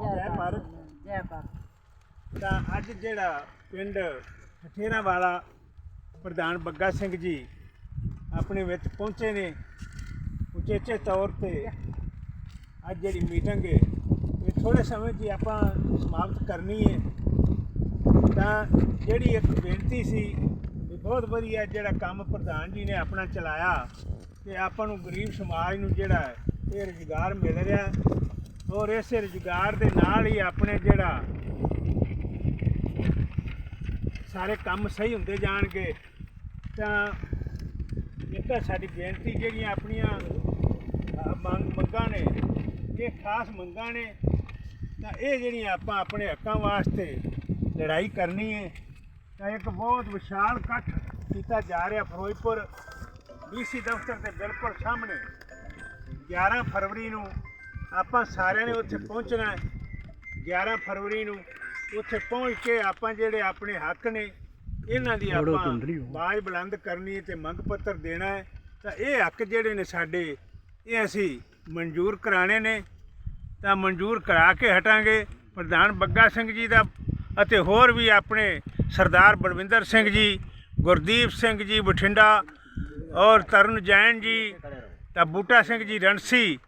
ਜੈ ਭਾਰਤ। ਜੈ ਭਾਰਤ। ਤਾਂ ਅੱਜ ਜਿਹੜਾ ਪਿੰਡ ਠਠੇਰਾ ਵਾਲਾ ਪ੍ਰਧਾਨ ਬੱਗਾ ਸਿੰਘ ਜੀ ਆਪਣੇ ਵਿੱਚ ਪਹੁੰਚੇ ਨੇ ਉਚੇਚੇ ਤੌਰ ਤੇ ਅੱਜ ਜਿਹੜੀ ਮੀਟਿੰਗ ਹੈ ਇਹ ਥੋੜੇ ਸਮੇਂ ਹੀ ਆਪਾਂ ਸਮਾਪਤ ਕਰਨੀ ਹੈ। ਤਾਂ ਜਿਹੜੀ ਇੱਕ ਬੇਨਤੀ ਸੀ ਇਹ ਬਹੁਤ ਵਧੀਆ ਜਿਹੜਾ ਕੰਮ ਪ੍ਰਧਾਨ ਜੀ ਨੇ ਆਪਣਾ ਚਲਾਇਆ ਤੇ ਆਪਾਂ ਨੂੰ ਗਰੀਬ ਸਮਾਜ ਨੂੰ ਜਿਹੜਾ ਇਹ ਰੁਜ਼ਗਾਰ ਮਿਲ ਰਿਹਾ ਔਰ ਇਸੇ ਰੁਜ਼ਗਾਰ ਦੇ ਨਾਲ ਹੀ ਆਪਣੇ ਜਿਹੜਾ ਸਾਰੇ ਕੰਮ ਸਹੀ ਹੁੰਦੇ ਜਾਣਗੇ, ਤਾਂ ਇੱਕ ਤਾਂ ਸਾਡੀ ਬੇਨਤੀ ਜਿਹੜੀਆਂ ਆਪਣੀਆਂ ਮੰਗ, ਮੰਗਾਂ ਨੇ, ਇਹ ਖਾਸ ਮੰਗਾਂ ਨੇ, ਤਾਂ ਇਹ ਜਿਹੜੀਆਂ ਆਪਾਂ ਆਪਣੇ ਹੱਕਾਂ ਵਾਸਤੇ ਲੜਾਈ ਕਰਨੀ ਹੈ, ਤਾਂ ਇੱਕ ਬਹੁਤ ਵਿਸ਼ਾਲ ਇਕੱਠ ਕੀਤਾ ਜਾ ਰਿਹਾ ਫਿਰੋਜ਼ਪੁਰ ਡੀਸੀ ਦਫ਼ਤਰ ਦੇ ਬਿਲਕੁਲ ਸਾਹਮਣੇ। 11 ਫਰਵਰੀ ਨੂੰ ਆਪਾਂ ਸਾਰਿਆਂ ਨੇ ਉੱਥੇ ਪਹੁੰਚਣਾ ਹੈ। 11 ਫਰਵਰੀ ਨੂੰ ਉੱਥੇ ਪਹੁੰਚ ਕੇ ਆਪਾਂ ਜਿਹੜੇ ਆਪਣੇ ਹੱਕ ਨੇ ਇਹਨਾਂ ਦੀ ਆਪਾਂ ਆਵਾਜ਼ ਬੁਲੰਦ ਕਰਨੀ ਹੈ ਤੇ ਮੰਗ ਪੱਤਰ ਦੇਣਾ ਹੈ। ਤਾਂ ਇਹ ਹੱਕ ਜਿਹੜੇ ਨੇ ਸਾਡੇ ਇਹ ਅਸੀਂ ਮਨਜ਼ੂਰ ਕਰਾਣੇ ਨੇ। ਤਾਂ ਮਨਜ਼ੂਰ ਕਰਾ ਕੇ ਹਟਾਂਗੇ। ਪ੍ਰਧਾਨ ਬੱਗਾ ਸਿੰਘ ਜੀ ਦਾ ਅਤੇ ਹੋਰ ਵੀ ਆਪਣੇ ਸਰਦਾਰ ਬਲਵਿੰਦਰ ਸਿੰਘ ਜੀ ਗੁਰਦੀਪ ਸਿੰਘ ਜੀ ਬਠਿੰਡਾ ਔਰ ਤਰਨ ਜੈਨ ਜੀ ਤਾਂ ਬੂਟਾ ਸਿੰਘ ਜੀ ਰਣਸੀ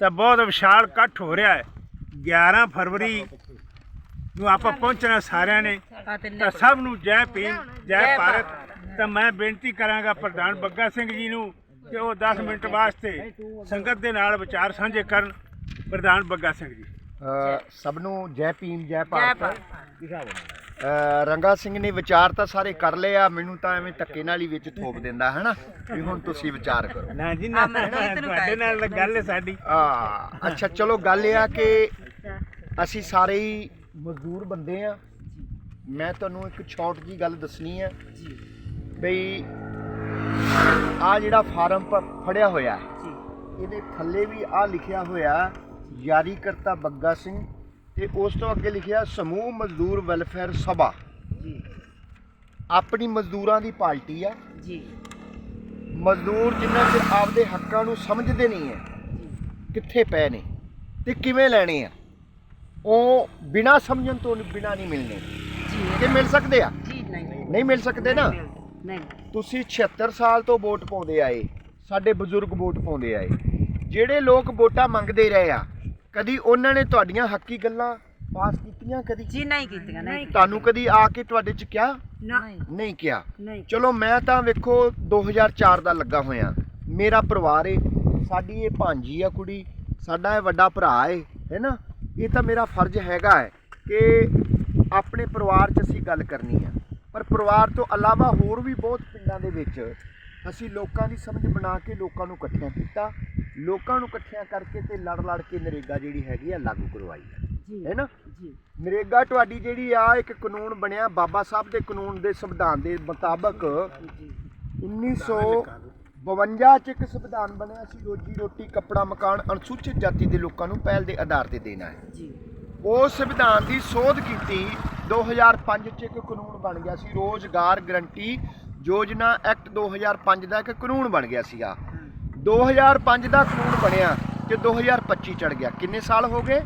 ਤਾਂ ਬਹੁਤ ਵਿਸ਼ਾਲ ਇਕੱਠ ਹੋ ਰਿਹਾ ਹੈ। 11 ਫਰਵਰੀ ਨੂੰ ਆਪਾਂ ਪਹੁੰਚਣਾ ਸਾਰਿਆਂ ਨੇ। ਤਾਂ ਸਭ ਨੂੰ ਜੈ ਭੀਮ ਜੈ ਭਾਰਤ। ਤਾਂ ਮੈਂ ਬੇਨਤੀ ਕਰਾਂਗਾ ਪ੍ਰਧਾਨ ਬੱਗਾ ਸਿੰਘ ਜੀ ਨੂੰ ਕਿ ਉਹ 10 ਮਿੰਟ ਵਾਸਤੇ ਸੰਗਤ ਦੇ ਨਾਲ ਵਿਚਾਰ ਸਾਂਝੇ ਕਰਨ। ਪ੍ਰਧਾਨ ਬੱਗਾ ਸਿੰਘ ਜੀ। ਸਭ ਨੂੰ ਜੈ ਭੀਮ ਜੈ ਭਾਰਤ। ਰੰਗਾ ਸਿੰਘ ਨੇ ਵਿਚਾਰ ਤਾਂ ਸਾਰੇ ਕਰ ਲਏ ਆ ਮੈਨੂੰ ਤਾਂ ਐਵੇਂ ਧੱਕੇ ਨਾਲ ਹੀ ਵਿੱਚ ਥੋਪ ਦਿੰਦਾ ਹੈ ਨਾ ਵੀ ਹੁਣ ਤੁਸੀਂ ਵਿਚਾਰ ਕਰੋ। ਨਾ ਜੀ ਨਾ ਤੁਹਾਡੇ ਨਾਲ ਤਾਂ ਗੱਲ ਹੈ ਸਾਡੀ। ਆ ਅੱਛਾ ਚਲੋ ਗੱਲ ਇਹ ਆ ਕਿ ਅਸੀਂ ਸਾਰੇ ਹੀ ਮਜ਼ਦੂਰ ਬੰਦੇ ਆ। ਮੈਂ ਤੁਹਾਨੂੰ ਇੱਕ ਛੋਟ ਜੀ ਗੱਲ ਦੱਸਣੀ ਹੈ ਬਈ ਆ ਜਿਹੜਾ ਫਾਰਮ ਫੜਿਆ ਹੋਇਆ ਹੈ ਇਹਦੇ ਥੱਲੇ ਵੀ ਆ ਲਿਖਿਆ ਹੋਇਆ ਜਾਰੀ ਕਰਤਾ ਬੱਗਾ ਸਿੰਘ ਤੇ ਉਸ ਤੋਂ ਅੱਗੇ ਲਿਖਿਆ ਸਮੂਹ ਮਜ਼ਦੂਰ ਵੈਲਫੇਅਰ ਸਭਾ। ਆਪਣੀ ਮਜ਼ਦੂਰਾਂ ਦੀ ਪਾਰਟੀ ਆ। ਜੀ। ਮਜ਼ਦੂਰ ਜਿਨ੍ਹਾਂ ਚਿਰ ਆਪਦੇ ਹੱਕਾਂ ਨੂੰ ਸਮਝਦੇ ਨਹੀਂ ਹੈ ਕਿੱਥੇ ਪਏ ਨੇ ਤੇ ਕਿਵੇਂ ਲੈਣੇ ਆ ਉਹ ਬਿਨਾ ਸਮਝਣ ਤੋਂ ਬਿਨਾ ਨਹੀਂ ਮਿਲਣੇ। ਜੀ। ਕਿ ਮਿਲ ਸਕਦੇ ਆ? ਜੀ ਨਹੀਂ। ਨਹੀਂ ਮਿਲ ਸਕਦੇ ਨਾ? ਨਹੀਂ ਤੁਸੀਂ 76 ਸਾਲ ਤੋਂ ਵੋਟ ਪਾਉਂਦੇ ਆਏ ਸਾਡੇ ਬਜ਼ੁਰਗ ਵੋਟ ਪਾਉਂਦੇ ਆਏ। ਜਿਹੜੇ ਲੋਕ ਵੋਟਾਂ ਮੰਗਦੇ ਰਹੇ ਆ ਕਦੀ ਉਹਨਾਂ ਨੇ ਤੁਹਾਡੀਆਂ ਹੱਕੀ ਗੱਲਾਂ ਪਾਸ ਕੀਤੀਆਂ ਕਦੀ? ਜੀ ਨਹੀਂ ਕੀਤੀਆਂ ਨਹੀਂ ਤੁਹਾਨੂੰ ਕਦੀ ਆ ਕੇ ਤੁਹਾਡੇ ਚ ਕਿਹਾ? ਨਹੀਂ ਨਹੀਂ ਕਿਹਾ। ਨਹੀਂ। ਚਲੋ ਮੈਂ ਤਾਂ ਵੇਖੋ 2004 ਦਾ ਲੱਗਾ ਹੋਇਆ। ਮੇਰਾ ਪਰਿਵਾਰ ਏ ਸਾਡੀ ਇਹ ਭਾਂਜੀ ਆ ਕੁੜੀ ਸਾਡਾ ਇਹ ਵੱਡਾ ਭਰਾ ਏ ਹੈਨਾ ਇਹ ਤਾਂ ਮੇਰਾ ਫਰਜ਼ ਹੈਗਾ ਹੈ ਕਿ ਆਪਣੇ ਪਰਿਵਾਰ 'ਚ ਅਸੀਂ ਗੱਲ ਕਰਨੀ ਆ। ਪਰ ਪਰਿਵਾਰ ਤੋਂ ਇਲਾਵਾ ਹੋਰ ਵੀ ਬਹੁਤ ਪਿੰਡਾਂ ਦੇ ਵਿੱਚ ਅਸੀਂ ਲੋਕਾਂ ਦੀ ਸਮਝ ਬਣਾ ਕੇ ਲੋਕਾਂ ਨੂੰ ਇਕੱਠਿਆਂ ਕੀਤਾ। ਲੋਕਾਂ ਨੂੰ ਇਕੱਠਿਆਂ ਕਰਕੇ ਤੇ ਲੜ ਲੜ ਕੇ ਨਰੇਗਾ ਜਿਹੜੀ ਹੈਗੀ ਆ ਲਾਗੂ ਕਰਵਾਈ ਹੈ ਜੀ ਹੈਨਾ ਜੀ। ਨਰੇਗਾ ਤੁਹਾਡੀ ਜਿਹੜੀ ਆ ਇੱਕ ਕਾਨੂੰਨ ਬਣਿਆ ਬਾਬਾ ਸਾਹਿਬ ਦੇ ਕਾਨੂੰਨ ਦੇ ਸੰਵਿਧਾਨ ਦੇ ਮੁਤਾਬਕ 1952 ਚ ਇੱਕ ਸੰਵਿਧਾਨ ਬਣਿਆ ਸੀ ਰੋਜੀ ਰੋਟੀ ਕੱਪੜਾ ਮਕਾਨ ਅਨੁਸੂਚਿਤ ਜਾਤੀ ਦੇ ਲੋਕਾਂ ਨੂੰ ਪਹਿਲ ਦੇ ਆਧਾਰ ਤੇ ਦੇਣਾ ਹੈ। ਜੀ। ਉਸ ਸੰਵਿਧਾਨ ਦੀ ਸੋਧ ਕੀਤੀ 2005 ਚ ਇੱਕ ਕਾਨੂੰਨ ਬਣ ਗਿਆ ਸੀ ਰੋਜ਼ਗਾਰ ਗਰੰਟੀ ਯੋਜਨਾ ਐਕਟ 2005 ਦਾ ਇੱਕ ਕਾਨੂੰਨ ਬਣ ਗਿਆ ਸੀਗਾ। 2005 ਦਾ ਕਾਨੂੰਨ ਬਣਿਆ ਤੇ 2025 ਚੜ ਗਿਆ। ਕਿੰਨੇ ਸਾਲ ਹੋ ਗਏ?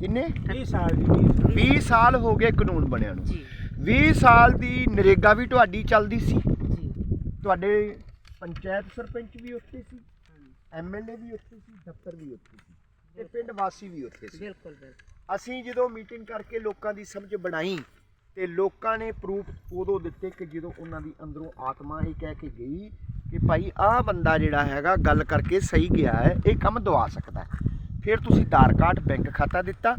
ਕਿੰਨੇ? 30 ਸਾਲ ਦੀ 20 ਸਾਲ। ਹੋ ਗਏ ਕਾਨੂੰਨ ਬਣਿਆ ਨੂੰ। ਜੀ। 20 ਸਾਲ ਦੀ ਨਰੇਗਾ ਵੀ ਤੁਹਾਡੀ ਚੱਲਦੀ ਸੀ। ਜੀ। ਤੁਹਾਡੇ ਪੰਚਾਇਤ ਸਰਪੰਚ ਵੀ ਉੱਥੇ ਸੀ ਐਮਐਲਏ ਵੀ ਉੱਥੇ ਸੀ ਦਫ਼ਤਰ ਵੀ ਉੱਥੇ ਸੀ ਤੇ ਪਿੰਡ ਵਾਸੀ ਵੀ ਉੱਥੇ ਸੀ। ਬਿਲਕੁਲ ਬਿਲਕੁਲ। ਅਸੀਂ ਜਦੋਂ ਮੀਟਿੰਗ ਕਰਕੇ ਲੋਕਾਂ ਦੀ ਸਮਝ ਬਣਾਈ ਤੇ ਲੋਕਾਂ ਨੇ ਪ੍ਰੂਫ ਉਦੋਂ ਦਿੱਤੇ ਕਿ ਜਦੋਂ ਉਹਨਾਂ ਦੀ ਅੰਦਰੋਂ ਆਤਮਾ ਇਹ ਕਹਿ ਕੇ ਗਈ ਕਿ ਭਾਈ ਆਹ ਬੰਦਾ ਜਿਹੜਾ ਹੈਗਾ ਗੱਲ ਕਰਕੇ ਸਹੀ ਗਿਆ ਹੈ ਇਹ ਕੰਮ ਦਵਾ ਸਕਦਾ ਹੈ। ਫਿਰ ਤੁਸੀਂ ਆਧਾਰ ਕਾਰਡ ਬੈਂਕ ਖਾਤਾ ਦਿੱਤਾ।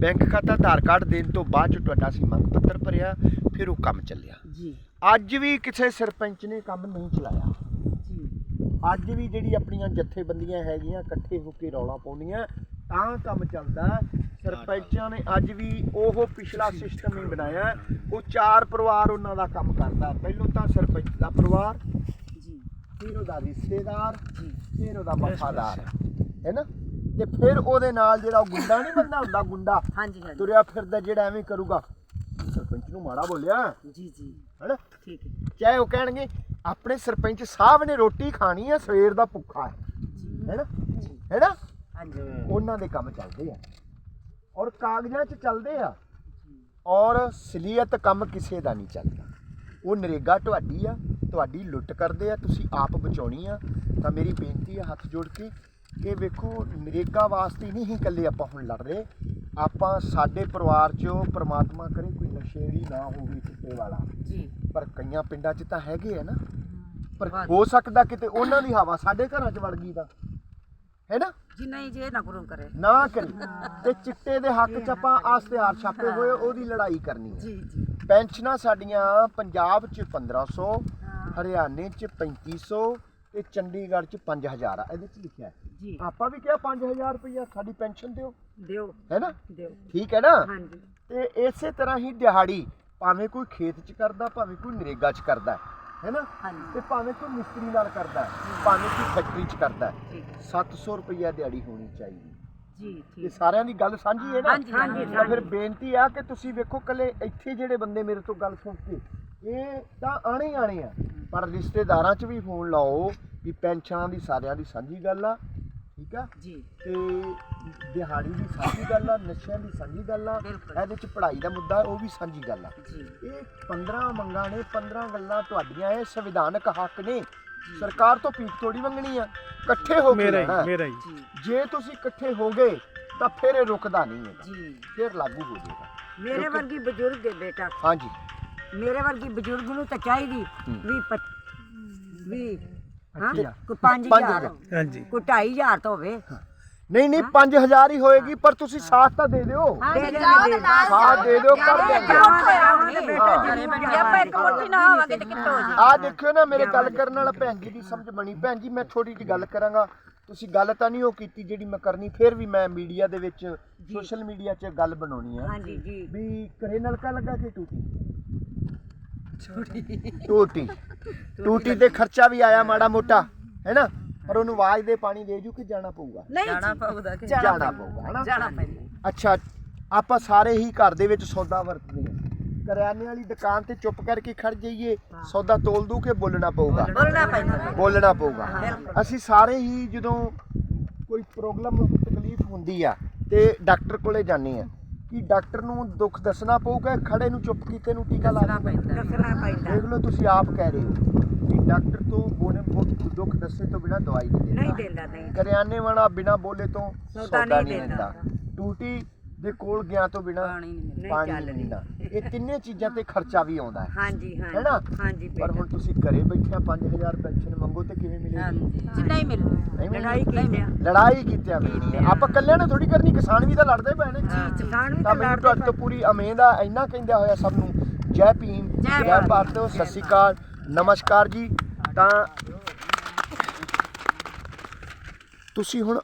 ਬੈਂਕ ਖਾਤਾ ਆਧਾਰ ਕਾਰਡ ਦੇਣ ਤੋਂ ਬਾਅਦ ਚ ਤੁਹਾਡਾ ਸੀ ਮੰਗ ਪੱਤਰ ਭਰਿਆ ਫਿਰ ਉਹ ਕੰਮ ਚੱਲਿਆ। ਜੀ। ਅੱਜ ਵੀ ਕਿਸੇ ਸਰਪੰਚ ਨੇ ਕੰਮ ਨਹੀਂ ਚਲਾਇਆ। ਜੀ। ਅੱਜ ਵੀ ਜਿਹੜੀ ਆਪਣੀਆਂ ਜਥੇਬੰਦੀਆਂ ਹੈਗੀਆਂ ਇਕੱਠੇ ਹੋ ਕੇ ਰੌਲਾ ਪਾਉਂਦੀਆਂ ਤਾਂ ਕੰਮ ਚੱਲਦਾ ਸਰਪੰਚਾਂ ਨੇ ਅੱਜ ਵੀ ਉਹ ਪਿਛਲਾ ਸਿਸਟਮ ਹੀ ਬਣਾਇਆ ਉਹ ਚਾਰ ਪਰਿਵਾਰ ਉਹਨਾਂ ਦਾ ਕੰਮ ਕਰਦਾ ਪਹਿਲੋਂ ਤਾਂ ਸਰਪੰਚ ਦਾ ਪਰਿਵਾਰ ਜੀ। ਫਿਰ ਉਹਦਾ ਰਿਸ਼ਤੇਦਾਰ ਜੀ। ਫਿਰ ਉਹਦਾ ਵਫਾਦਾਰ। ਹੈ ਨਾ? ਤੇ ਫਿਰ ਉਹਦੇ ਨਾਲ ਜਿਹੜਾ ਗੁੰਡਾ ਨਹੀਂ ਬੰਦਾ ਹੁੰਦਾ ਗੁੰਡਾ ਹਾਂਜੀ ਹਾਂਜੀ। ਤੁਰਿਆ ਫਿਰਦਾ ਜਿਹੜਾ ਐਵੇਂ ਕਰੂਗਾ। ਸਰਪੰਚ ਨੂੰ ਮਾੜਾ ਬੋਲਿਆ। ਜੀ ਜੀ। ਹੈਨਾ ਠੀਕ ਹੈ। ਚਾਹੇ ਉਹ ਕਹਿਣਗੇ ਆਪਣੇ ਸਰਪੰਚ ਸਾਹਿਬ ਨੇ ਰੋਟੀ ਖਾਣੀ ਹੈ ਸਵੇਰ ਦਾ ਭੁੱਖਾ ਹੈ। ਜੀ। ਹੈਨਾ ਜੀ। ਹੈਨਾ ਹਾਂਜੀ। ਉਹਨਾਂ ਦੇ ਕੰਮ ਚੱਲਦੇ ਆ। ਔਰ ਕਾਗਜ਼ਾਂ 'ਚ ਚੱਲਦੇ ਆ। ਔਰ ਸਲੀਅਤ ਕੰਮ ਕਿਸੇ ਦਾ ਨਹੀਂ ਚੱਲਦਾ। ਉਹ ਨਰੇਗਾ ਤੁਹਾਡੀ ਆ ਤੁਹਾਡੀ ਲੁੱਟ ਕਰਦੇ ਆ ਤੁਸੀਂ ਆਪ ਬਚਾਉਣੀ ਆ। ਤਾਂ ਮੇਰੀ ਬੇਨਤੀ ਆ ਹੱਥ ਜੋੜ ਕੇ ਕਿ ਵੇਖੋ ਨਰੇਗਾ ਵਾਸਤੇ ਨਹੀਂ ਹੀ ਇਕੱਲੇ ਆਪਾਂ ਹੁਣ ਲੜ ਰਹੇ। ਆਪਾਂ ਸਾਡੇ ਪਰਿਵਾਰ 'ਚੋਂ ਪ੍ਰਮਾਤਮਾ ਕਰੇ ਕੋਈ ਨਸ਼ੇੜੀ ਨਾ ਹੋਵੇ ਚਿੱਟੇ ਵਾਲਾ। ਜੀ। ਪਰ ਕਈਆਂ ਪਿੰਡਾਂ 'ਚ ਤਾਂ ਹੈਗੇ ਆ ਨਾ। ਪਰ। ਹੋ ਸਕਦਾ ਕਿਤੇ ਉਹਨਾਂ ਦੀ ਹਵਾ ਸਾਡੇ ਘਰਾਂ 'ਚ ਵੜ ਗਈ ਤਾਂ। ਹੈ ਨਾ? ਜੀ ਨਹੀਂ ਜੇ ਨਾ ਗੁਰੂ ਕਰੇ। ਨਾ ਕਰੀ। ਤੇ ਚਿੱਟੇ ਦੇ ਹੱਕ 'ਚ ਆਪਾਂ ਆਸਤਿਹਾਰ ਛਾਪੇ ਹੋਏ ਉਹਦੀ ਲੜਾਈ ਕਰਨੀ ਹੈ। ਜੀ ਜੀ। ਪੈਨਸ਼ਨਾਂ ਸਾਡੀਆਂ ਪੰਜਾਬ 'ਚ 1500 ਹਰਿਆਣੇ 'ਚ 3500 ਤੇ ਚੰਡੀਗੜ੍ਹ 'ਚ 5000 ਆ। ਇਹਦੇ 'ਚ ਲਿਖਿਆ ਜੀ। ਆਪਾਂ ਵੀ ਕਿਹਾ 5000 ਰੁਪਇਆ ਸਾਡੀ ਪੈਨਸ਼ਨ ਦਿਓ। ਦਿਓ। ਹੈ ਨਾ? ਦਿਓ। ਠੀਕ ਹੈ ਨਾ? ਹਾਂਜੀ। ਤੇ ਇਸੇ ਤਰ੍ਹਾਂ ਹੀ ਦਿਹਾੜੀ ਭਾਵੇਂ ਕੋਈ ਖੇਤ 'ਚ ਕਰਦਾ ਭਾਵੇਂ ਕੋਈ ਨਰੇਗਾ 'ਚ ਕਰਦਾ ਹੈ ਨਾ ਤੇ ਭਾਵੇਂ ਕੋਈ ਮਿਸਤਰੀ ਨਾਲ ਕਰਦਾ ਭਾਵੇਂ ਕੋਈ ਫੈਕਟਰੀ 'ਚ ਕਰਦਾ ਹੈ ਠੀਕ ਹੈ। 700 ਰੁਪਇਆ ਦਿਹਾੜੀ ਹੋਣੀ ਚਾਹੀਦੀ। ਜੀ ਇਹ ਠੀਕ ਸਾਰਿਆਂ ਦੀ ਗੱਲ ਸਾਂਝੀ ਹੈ ਨਾ? ਹਾਂਜੀ, ਹਾਂਜੀ, ਤਾਂ ਫਿਰ ਬੇਨਤੀ ਆ ਕਿ ਤੁਸੀਂ ਵੇਖੋ ਕੱਲੇ ਇੱਥੇ ਜਿਹੜੇ ਬੰਦੇ ਮੇਰੇ ਤੋਂ ਗੱਲ ਸੁਣ ਕੇ ਇਹ ਤਾਂ ਆਣੇ ਆਣੇ ਆ। ਪਰ ਰਿਸ਼ਤੇਦਾਰਾਂ 'ਚ ਵੀ ਫੋਨ ਲਾਓ ਵੀ ਪੈਨਸ਼ਨਾਂ ਦੀ ਸਾਰਿਆਂ ਦੀ ਸਾਂਝੀ ਗੱਲ ਆ। ਠੀਕ ਆ? ਜੀ। ਤੇ ਦਿਹਾੜੀ ਦੀ ਸਾਂਝੀ ਗੱਲ ਆ ਨਸ਼ਿਆਂ ਦੀ ਸਾਂਝੀ ਗੱਲ ਆ। ਇਹਦੇ 'ਚ ਪੜ੍ਹਾਈ ਦਾ ਮੁੱਦਾ ਉਹ ਵੀ ਸਾਂਝੀ ਗੱਲ ਆ। ਜੀ। ਇਹ 15 ਮੰਗਾਂ ਨੇ 15 ਗੱਲਾਂ ਤੁਹਾਡੀਆਂ ਇਹ ਸੰਵਿਧਾਨਕ ਹੱਕ ਨੇ। ਸਰਕਾਰ ਤੋਂ ਭੀਖ ਥੋੜੀ ਮੰਗਣੀ ਆ ਇਕੱਠੇ ਹੋ ਕੇ ਮੇਰਾ ਮੇਰਾ ਹੀ। ਜੀ। ਜੇ ਤੁਸੀਂ ਇਕੱਠੇ ਹੋ ਗਏ ਤਾਂ ਫਿਰ ਇਹ ਰੁਕਦਾ ਨਹੀਂ ਹੈ ਜੀ। ਫਿਰ ਲਾਗੂ ਹੋ ਜਾਏਗਾ। ਮੇਰੇ ਵਰਗੀ ਬਜ਼ੁਰਗ ਹੈ ਬੇਟਾ। ਹਾਂਜੀ। ਮੇਰੇ ਵਰਗੀ ਬਜ਼ੁਰਗ ਨੂੰ ਤਾਂ ਚਾਹੀਦੀ ਹੂੰ। ਵੀ ਵੀ ਹਾਂ? ਅੱਛਾ। ਕੋਈ 5000 ਪੰਜ ਹਾਂਜੀ। ਕੋਈ 2500 ਤਾਂ ਹੋਵੇ। ਨਹੀਂ ਨਹੀਂ 5000 ਹੀ ਹੋਏਗੀ ਪਰ ਤੁਸੀਂ ਸਾਥ ਤਾਂ ਦੇ ਦਿਓ। ਦੇ ਦੇ ਦੇ ਸਾਥ ਦੇ ਦਿਓ ਕਰ ਦਿਆਂਗੇ ਆਪਾਂ ਇੱਕ ਮੋਟੀ ਨਾ ਹੋਵਾਂਗੇ ਤੇ ਕਿੱਥੋਂ ਹੋ ਆ ਦੇਖਿਓ ਨਾ ਮੇਰੇ ਗੱਲ ਕਰਨ ਨਾਲ ਭੈਣ ਜੀ ਦੀ ਸਮਝ ਬਣੀ। ਭੈਣ ਜੀ ਮੈਂ ਥੋੜੀ ਜਿਹੀ ਗੱਲ ਕਰਾਂਗਾ। ਤੁਸੀਂ ਗੱਲ ਤਾਂ ਨਹੀਂ ਉਹ ਕੀਤੀ ਜਿਹੜੀ ਮੈਂ ਕਰਨੀ ਫਿਰ ਵੀ ਮੈਂ ਮੀਡੀਆ ਦੇ ਵਿੱਚ ਸੋਸ਼ਲ ਮੀਡੀਆ 'ਚ ਗੱਲ ਬਣਾਉਣੀ ਆ। ਹਾਂਜੀ ਜੀ। ਵੀ ਘਰੇ ਨਲਕਾ ਲੱਗਾ ਕਿ ਟੂਟੀ? ਟੂਟੀ। ਟੂਟੀ ਤੇ ਖਰਚਾ ਵੀ ਆਇਆ ਮਾੜਾ ਮੋਟਾ ਹੈ ਨਾ ਪਰ ਉਹਨੂੰ ਆਵਾਜ਼ ਦੇ ਪਾਣੀ ਦੇ ਜੂ ਕਿ ਜਾਣਾ ਪਊਗਾ। ਨਹੀਂ ਜਾਣਾ ਪਊਗਾ ਕਿ ਜਾਣਾ ਪਊਗਾ। ਹਨਾ? ਜਾਣਾ ਪੈਂਦਾ ਅੱਛਾ ਆਪਾਂ ਸਾਰੇ ਹੀ ਘਰ ਦੇ ਵਿੱਚ ਸੌਦਾ ਵਰਤਦੇ ਹਾਂ। ਕਰਿਆਨੇ ਵਾਲੀ ਦੁਕਾਨ ਤੇ ਚੁੱਪ ਕਰਕੇ ਖੜ ਜਾਈਏ ਸੌਦਾ ਤੋਲ ਦੂ ਕਿ ਬੋਲਣਾ ਪਊਗਾ? ਬੋਲਣਾ ਪੈਂਦਾ। ਬੋਲਣਾ ਪਊਗਾ। ਅਸੀਂ ਸਾਰੇ ਹੀ ਜਦੋਂ ਕੋਈ ਪ੍ਰੋਬਲਮ ਤਕਲੀਫ ਹੁੰਦੀ ਆ ਤੇ ਡਾਕਟਰ ਕੋਲੇ ਜਾਂਦੇ ਆ ਕਿ ਡਾਕਟਰ ਨੂੰ ਦੁੱਖ ਦੱਸਣਾ ਪਊਗਾ ਖੜੇ ਨੂੰ ਚੁੱਪ ਕੀਤੇ ਨੂੰ ਟੀਕਾ ਲਾ ਦੱਸਣਾ ਦੇਣਾ ਪੈਂਦਾ। ਦੱਸਣਾ ਪੈਂਦਾ। ਦੇਖ ਲਓ ਤੁਸੀਂ ਆਪ ਕਹਿ ਰਹੇ ਹੋ ਕਿ ਡਾਕਟਰ ਤੋਂ ਬੋਲੇ ਦੁੱਖ ਦੱਸੇ ਤੋਂ ਬਿਨਾ ਦਵਾਈ ਨਹੀਂ ਨਹੀਂ ਦਿੰਦਾ ਨਹੀਂ ਕਰਿਆਨੇ ਵਾਲਾ ਬਿਨਾ ਬੋਲੇ ਤੋਂ ਸੌਦਾ ਨਹੀਂ। ਦਿੰਦਾ। ਟੂਟੀ ਦੇ ਕੋਲ ਗਿਆ ਤੋਂ ਬਿਨਾ ਪਾਣੀ ਨਹੀਂ ਪਾਣੀ ਇਹ ਤਿੰਨੇ ਚੀਜ਼ਾਂ ਤੇ ਖਰਚਾ ਵੀ ਆਉਂਦਾ ਹੈ। ਹਾਂਜੀ ਹੈ ਨਾ? ਹਾਂਜੀ ਪਰ ਹੁਣ ਤੁਸੀਂ ਘਰੇ ਬੈਠਿਆ 5000 ਪੈਨਸ਼ਨ ਮੰਗੋ ਤੇ ਕਿਵੇਂ ਮਿਲੇਗੀ? ਜਿੰਨਾ ਹੀ ਮਿਲੂ। ਲੜਾਈ ਕੀਤੀ ਆ। ਲੜਾਈ ਹੈ ਆਪਾਂ ਇਕੱਲਿਆਂ ਨੇ ਥੋੜੀ ਕਰਨੀ ਕਿਸਾਨ ਵੀ ਤਾਂ ਲੜਦੇ ਪਏ ਨੇ। ਜੀ ਕਿਸਾਨ ਵੀ ਤਾਂ ਲੜਦੇ ਤੁਹਾਡੇ ਤੋਂ ਪੂਰੀ ਉਮੀਦ ਆ ਇੰਨਾ ਕਹਿੰਦਿਆ ਹੋਇਆ ਸਭ ਨੂੰ। ਜੈ ਭੀਮ ਜੈ। ਭਾਰਤ। ਸਤਿ ਸ਼੍ਰੀ ਅਕਾਲ। ਨਮਸਕਾਰ ਜੀ। ਤਾਂ ਤੁਸੀਂ ਹੁਣ